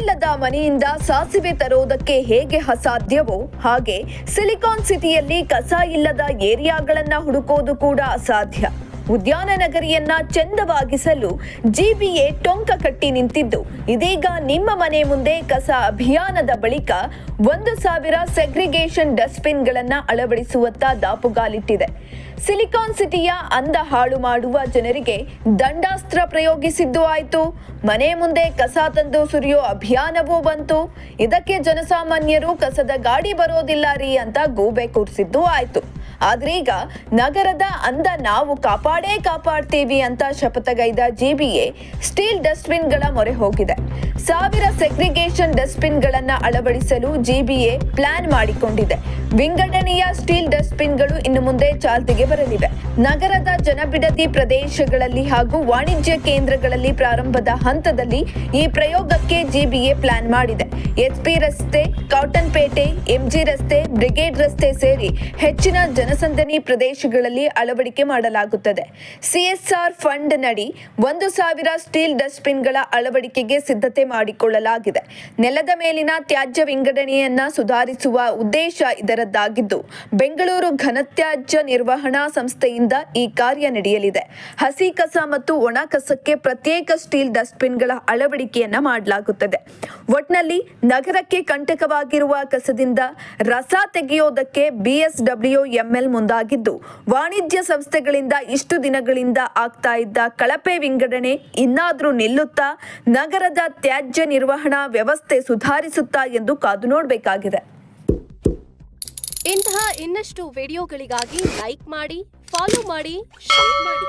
ಕಸವಿಲ್ಲದ ಮನೆಯಿಂದ ಸಾಸಿವೆ ತರೋದಕ್ಕೆ ಹೇಗೆ ಅಸಾಧ್ಯವೋ ಹಾಗೆ ಸಿಲಿಕಾನ್ ಸಿಟಿಯಲ್ಲಿ ಕಸ ಇಲ್ಲದ ಏರಿಯಾಗಳನ್ನ ಹುಡುಕೋದು ಕೂಡ ಅಸಾಧ್ಯ. ಉದ್ಯಾನ ನಗರಿಯನ್ನ ಚಂದವಾಗಿಸಲು ಜಿಬಿಎ ಟೊಂಕ ಕಟ್ಟಿ ನಿಂತಿದ್ದು. ಇದೀಗ ನಿಮ್ಮ ಮನೆ ಮುಂದೆ ಕಸ ಅಭಿಯಾನದ ಬಳಿಕ ಒಂದು ಸಾವಿರ ಸೆಗ್ರಿಗೇಷನ್ ಡಸ್ಟ್ಬಿನ್ಗಳನ್ನ ಅಳವಡಿಸುವತ್ತ ದಾಪುಗಾಲಿಟ್ಟಿದೆ. ಸಿಲಿಕಾನ್ ಸಿಟಿಯ ಅಂದ ಹಾಳು ಮಾಡುವ ಜನರಿಗೆ ದಂಡಾಸ್ತ್ರ ಪ್ರಯೋಗಿಸಿದ್ದು ಆಯಿತು. ಮನೆ ಮುಂದೆ ಕಸ ತಂದು ಸುರಿಯೋ ಅಭಿಯಾನವೂ ಬಂತು. ಇದಕ್ಕೆ ಜನಸಾಮಾನ್ಯರು ಕಸದ ಗಾಡಿ ಬರೋದಿಲ್ಲ ರೀ ಅಂತ ಗೂಬೆ ಕೂರಿಸಿದ್ದು ಆಯ್ತು. ಆದ್ರೀಗ ನಗರದ ಅಂದ ನಾವು ಕಾಪಾಡೇ ಕಾಪಾಡ್ತೀವಿ ಅಂತ ಶಪಥಗೈದ ಜಿಬಿಎ ಸ್ಟೀಲ್ ಡಸ್ಟ್ಬಿನ್ಗಳ ಮೊರೆ ಹೋಗಿದೆ. ಸಾವಿರ ಸೆಗ್ರಿಗೇಷನ್ ಡಸ್ಟ್ಬಿನ್ಗಳನ್ನ ಅಳವಡಿಸಲು ಜಿಬಿಎ ಪ್ಲಾನ್ ಮಾಡಿಕೊಂಡಿದೆ. ವಿಂಗಡಣೆಯ ಸ್ಟೀಲ್ ಡಸ್ಟ್ಬಿನ್ಗಳು ಇನ್ನು ಮುಂದೆ ಚಾಲ್ತಿಗೆ ಬರಲಿವೆ. ನಗರದ ಜನಬಿಡದಿ ಪ್ರದೇಶಗಳಲ್ಲಿ ಹಾಗೂ ವಾಣಿಜ್ಯ ಕೇಂದ್ರಗಳಲ್ಲಿ ಪ್ರಾರಂಭದ ಹಂತದಲ್ಲಿ ಈ ಪ್ರಯೋಗಕ್ಕೆ ಜಿಬಿಎ ಪ್ಲಾನ್ ಮಾಡಿದೆ. ಎಸ್ಪಿ ರಸ್ತೆ, ಕಾಟನ್ ಪೇಟೆ ಎಂಜಿ ರಸ್ತೆ, ಬ್ರಿಗೇಡ್ ರಸ್ತೆ ಸೇರಿ ಹೆಚ್ಚಿನ ಜನಸಂದಣಿ ಪ್ರದೇಶಗಳಲ್ಲಿ ಅಳವಡಿಕೆ ಮಾಡಲಾಗುತ್ತದೆ. ಸಿಎಸ್ಆರ್ ಫಂಡ್ ನಡಿ ಒಂದು ಸಾವಿರ ಸ್ಟೀಲ್ ಡಸ್ಟ್ಬಿನ್ಗಳ ಅಳವಡಿಕೆಗೆ ಸಿದ್ಧತೆ ಮಾಡಿಕೊಳ್ಳಲಾಗಿದೆ. ನೆಲದ ಮೇಲಿನ ತ್ಯಾಜ್ಯ ವಿಂಗಡಣೆಯನ್ನ ಸುಧಾರಿಸುವ ಉದ್ದೇಶ ಇದರದ್ದಾಗಿದ್ದು, ಬೆಂಗಳೂರು ಘನತ್ಯಾಜ್ಯ ನಿರ್ವಹಣಾ ಸಂಸ್ಥೆಯಿಂದ ಈ ಕಾರ್ಯ ನಡೆಯಲಿದೆ. ಹಸಿ ಕಸ ಮತ್ತು ಒಣ ಕಸಕ್ಕೆ ಪ್ರತ್ಯೇಕ ಸ್ಟೀಲ್ ಡಸ್ಟ್ಬಿನ್ಗಳ ಅಳವಡಿಕೆಯನ್ನ ಮಾಡಲಾಗುತ್ತದೆ. ಒಟ್ನಲ್ಲಿ ನಗರಕ್ಕೆ ಕಂಟಕವಾಗಿರುವ ಕಸದಿಂದ ರಸ ತೆಗೆಯೋದಕ್ಕೆ ಬಿಎಸ್ಡಬ್ಲ್ಯೂ ಎಂಎಲ್ ಮುಂದಾಗಿದ್ದು, ವಾಣಿಜ್ಯ ಸಂಸ್ಥೆಗಳಿಂದ ಇಷ್ಟು ದಿನಗಳಿಂದ ಆಗ್ತಾ ಇದ್ದ ಕಳಪೆ ವಿಂಗಡಣೆ ಇನ್ನಾದರೂ ನಿಲ್ಲುತ್ತಾ ನಗರದ ತ್ಯಾಜ್ಯ ನಿರ್ವಹಣಾ ವ್ಯವಸ್ಥೆ ಸುಧಾರಿಸುತ್ತಾ ಎಂದು ಕಾದು ನೋಡಬೇಕಾಗಿದೆ. ಇಂತಹ ಇನ್ನಷ್ಟು ವಿಡಿಯೋಗಳಿಗಾಗಿ ಲೈಕ್ ಮಾಡಿ, ಫಾಲೋ ಮಾಡಿ, ಶೇರ್ ಮಾಡಿ.